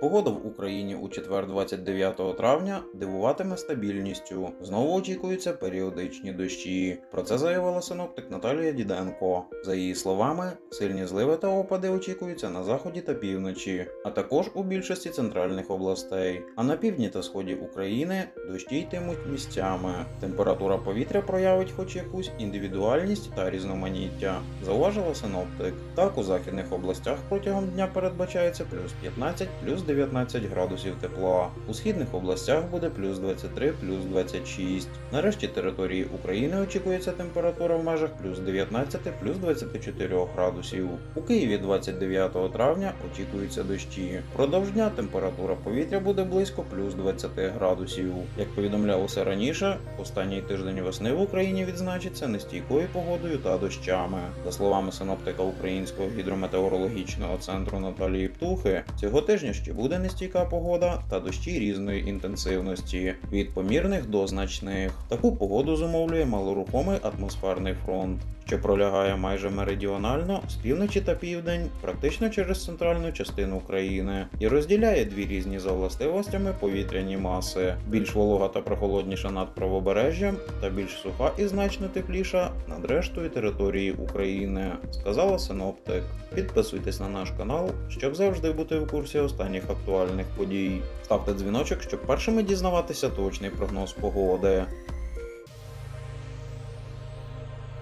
Погода в Україні у четвер 29 травня дивуватиме стабільністю. Знову очікуються періодичні дощі. Про це заявила синоптик Наталія Діденко. За її словами, сильні зливи та опади очікуються на заході та півночі, а також у більшості центральних областей. А на півдні та сході України дощі йтимуть місцями. Температура повітря проявить хоч якусь індивідуальність та різноманіття, зауважила синоптик. Так у західних областях протягом дня передбачається плюс 15, плюс 19 градусів тепла. У східних областях буде плюс 23, плюс 26. На решті території України очікується температура в межах плюс 19, плюс 24 градусів. У Києві 29 травня очікуються дощі. Продовж дня температура повітря буде близько плюс 20 градусів. Як повідомлялося раніше, останній тиждень весни в Україні відзначиться нестійкою погодою та дощами. За словами синоптика Українського гідрометеорологічного центру Наталії Птухи, цього тижня ще буде нестійка погода та дощі різної інтенсивності від помірних до значних. Таку погоду зумовлює малорухомий атмосферний фронт, що пролягає майже меридіонально з півночі та південь, практично через центральну частину країни, і розділяє дві різні за властивостями повітряні маси: більш волога та прохолодніша над правобережжям, та більш суха і значно тепліша над рештою території України, сказала синоптик. Підписуйтесь на наш канал, щоб завжди бути в курсі останніх актуальних подій. Ставте дзвіночок, щоб першими дізнаватися точний прогноз погоди.